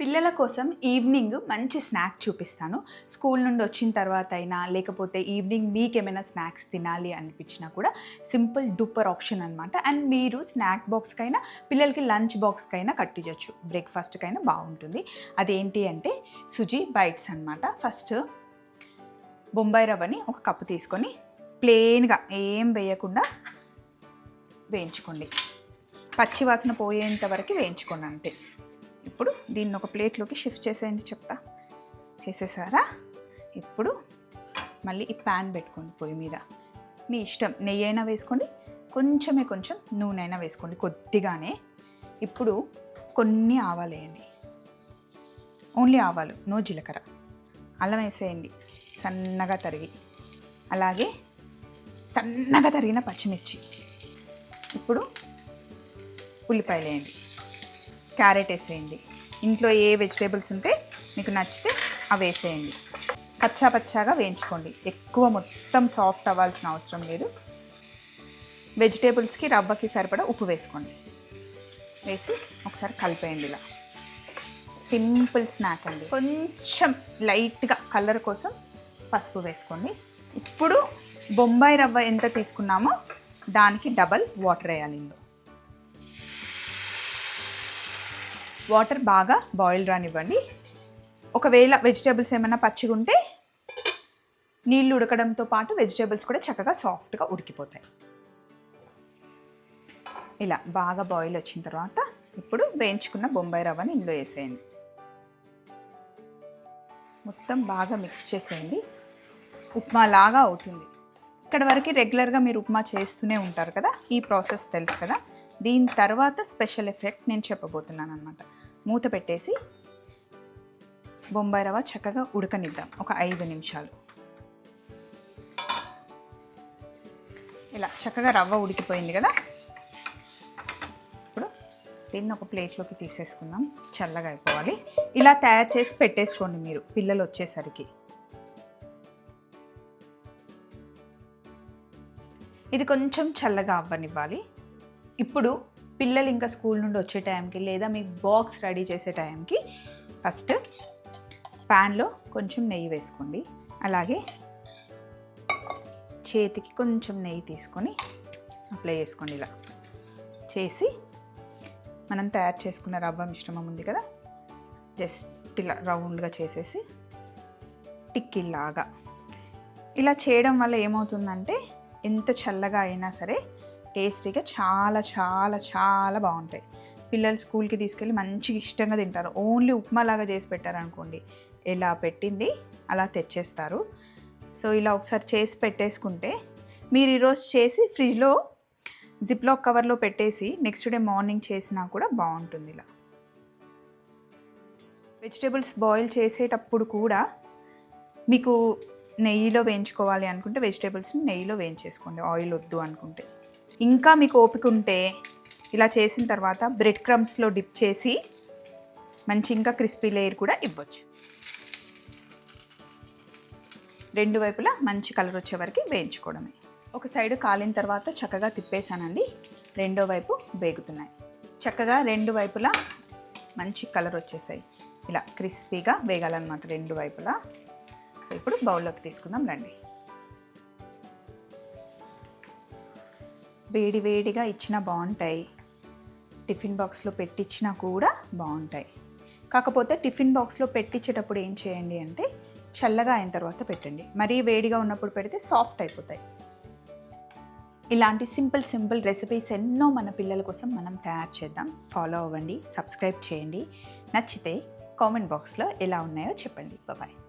పిల్లల కోసం ఈవినింగ్ మంచి స్నాక్ చూపిస్తాను. స్కూల్ నుండి వచ్చిన తర్వాత అయినా లేకపోతే ఈవినింగ్ మీకు ఏమైనా స్నాక్స్ తినాలి అనిపించినా కూడా సింపుల్ డూపర్ ఆప్షన్ అనమాట అండ్ మీరు స్నాక్ బాక్స్కైనా పిల్లలకి లంచ్ బాక్స్కైనా కట్టించవచ్చు బ్రేక్ఫాస్ట్కైనా బాగుంటుంది. అదేంటి అంటే సుజీ బైట్స్ అనమాట ఫస్ట్ బొంబాయి రవ్వని ఒక కప్పు తీసుకొని ప్లెయిన్గా ఏం వేయకుండా వేయించుకోండి. పచ్చి వాసన పోయేంత వరకు వేయించుకోండి అంతే. ఇప్పుడు దీన్ని ఒక ప్లేట్లోకి షిఫ్ట్ చేసేయండి చెప్తా. చేసేసారా? ఇప్పుడు మళ్ళీ ఈ ప్యాన్ పెట్టుకోండి పొయ్యి మీద. మీ ఇష్టం నెయ్యి అయినా వేసుకోండి కొంచెమే కొంచెం నూనె అయినా వేసుకోండి కొద్దిగానే. ఇప్పుడు కొన్ని ఆవాలు వేయండి. ఓన్లీ ఆవాలు నో జీలకర్ర. అల్లం వేసేయండి సన్నగా తరిగి. అలాగే సన్నగా తరిగిన పచ్చిమిర్చి. ఇప్పుడు ఉల్లిపాయలు వేయండి. క్యారెట్ వేసేయండి. ఇంట్లో ఏ వెజిటేబుల్స్ ఉంటే మీకు నచ్చితే అవి వేసేయండి. పచ్చా పచ్చాగా వేయించుకోండి. ఎక్కువ మొత్తం సాఫ్ట్ అవ్వాల్సిన అవసరం లేదు. వెజిటేబుల్స్కి రవ్వకి సరిపడా ఉప్పు వేసుకోండి. వేసి ఒకసారి కలిపేయండి ఇలా. సింపుల్ స్నాక్ అండి. కొంచెం లైట్గా కలర్ కోసం పసుపు వేసుకోండి. ఇప్పుడు బొంబాయి రవ్వ ఎంత తీసుకున్నామో దానికి డబల్ వాటర్ వేయాలి వాటర్ బాగా బాయిల్ రానివ్వండి. ఒకవేళ వెజిటేబుల్స్ ఏమైనా పచ్చిగా ఉంటే నీళ్ళు ఉడకడంతో పాటు వెజిటేబుల్స్ కూడా చక్కగా సాఫ్ట్గా ఉడికిపోతాయి. ఇలా బాగా బాయిల్ వచ్చిన తర్వాత ఇప్పుడు వేయించుకున్న బొంబాయి రవ్వని ఇందులో వేసేయండి. మొత్తం బాగా మిక్స్ చేసేయండి. ఉప్మా లాగా అవుతుంది. ఇక్కడ వరకు రెగ్యులర్గా మీరు ఉప్మా చేస్తూనే ఉంటారు కదా? ఈ ప్రాసెస్ తెలుసు కదా? దీని తర్వాత స్పెషల్ ఎఫెక్ట్ నేను చెప్పబోతున్నాను అనమాట మూత పెట్టేసి బొంబాయి రవ్వ చక్కగా ఉడకనిద్దాం. ఒక ఐదు నిమిషాలు. ఇలా చక్కగా రవ్వ ఉడికిపోయింది కదా? ఇప్పుడు దీన్ని ఒక ప్లేట్లోకి తీసేసుకుందాం. చల్లగా అయిపోవాలి. ఇలా తయారు చేసి పెట్టేసుకోండి మీరు పిల్లలు వచ్చేసరికి. ఇది కొంచెం చల్లగా అవ్వనివ్వాలి. ఇప్పుడు పిల్లలు ఇంకా స్కూల్ నుండి వచ్చే టైంకి లేదా మీ బాక్స్ రెడీ చేసే టైంకి ఫస్ట్ ప్యాన్లో కొంచెం నెయ్యి వేసుకోండి. అలాగే చేతికి కొంచెం నెయ్యి తీసుకొని అప్లై చేసుకోండి ఇలా. చేసి మనం తయారు చేసుకున్న రవ్వ మిశ్రమం ఉంది కదా? జస్ట్ ఇలా రౌండ్గా చేసేసి టిక్కిల్లాగా. ఇలా చేయడం వల్ల ఏమవుతుందంటే ఎంత చల్లగా అయినా సరే టేస్టీగా చాలా చాలా చాలా బాగుంటాయి. పిల్లలు స్కూల్కి తీసుకెళ్ళి మంచిగా ఇష్టంగా తింటారు. ఓన్లీ ఉప్మా లాగా చేసి పెట్టారనుకోండి ఎలా పెట్టింది అలా తెచ్చేస్తారు. సో ఇలా ఒకసారి చేసి పెట్టేసుకుంటే మీరు ఈరోజు చేసి ఫ్రిడ్జ్లో జిప్లో కవర్లో పెట్టేసి నెక్స్ట్ డే మార్నింగ్ చేసినా కూడా బాగుంటుంది ఇలా. వెజిటేబుల్స్ బాయిల్ చేసేటప్పుడు కూడా మీకు నెయ్యిలో వేయించుకోవాలి అనుకుంటే వెజిటేబుల్స్ని నెయ్యిలో వేయించేసుకోండి. ఆయిల్ వద్దు అనుకుంటే. ఇంకా మీకు ఓపిక ఉంటే ఇలా చేసిన తర్వాత బ్రెడ్ క్రమ్స్లో డిప్ చేసి మంచి ఇంకా క్రిస్పీ లేయర్ కూడా ఇవ్వచ్చు. రెండు వైపులా మంచి కలర్ వచ్చే వరకు వేయించుకోవడమే. ఒక సైడ్ కాలిన తర్వాత చక్కగా తిప్పేసానండి రెండో వైపు వేగుతున్నాయి. చక్కగా రెండు వైపులా మంచి కలర్ వచ్చేసాయి. ఇలా క్రిస్పీగా వేగాలన్నమాట రెండు వైపులా. సో ఇప్పుడు బౌల్లోకి తీసుకుందాం రండి. వేడి వేడిగా ఇచ్చినా బాగుంటాయి. టిఫిన్ బాక్స్లో పెట్టించినా కూడా బాగుంటాయి. కాకపోతే టిఫిన్ బాక్స్లో పెట్టించేటప్పుడు ఏం చేయండి అంటే చల్లగా అయిన తర్వాత పెట్టండి. మరీ వేడిగా ఉన్నప్పుడు పెడితే సాఫ్ట్ అయిపోతాయి. ఇలాంటి సింపుల్ సింపుల్ రెసిపీస్ ఎన్నో మన పిల్లల కోసం మనం తయారు చేద్దాం. ఫాలో అవ్వండి సబ్స్క్రైబ్ చేయండి. నచ్చితే కామెంట్ బాక్స్లో ఎలా ఉన్నాయో చెప్పండి. బాయ్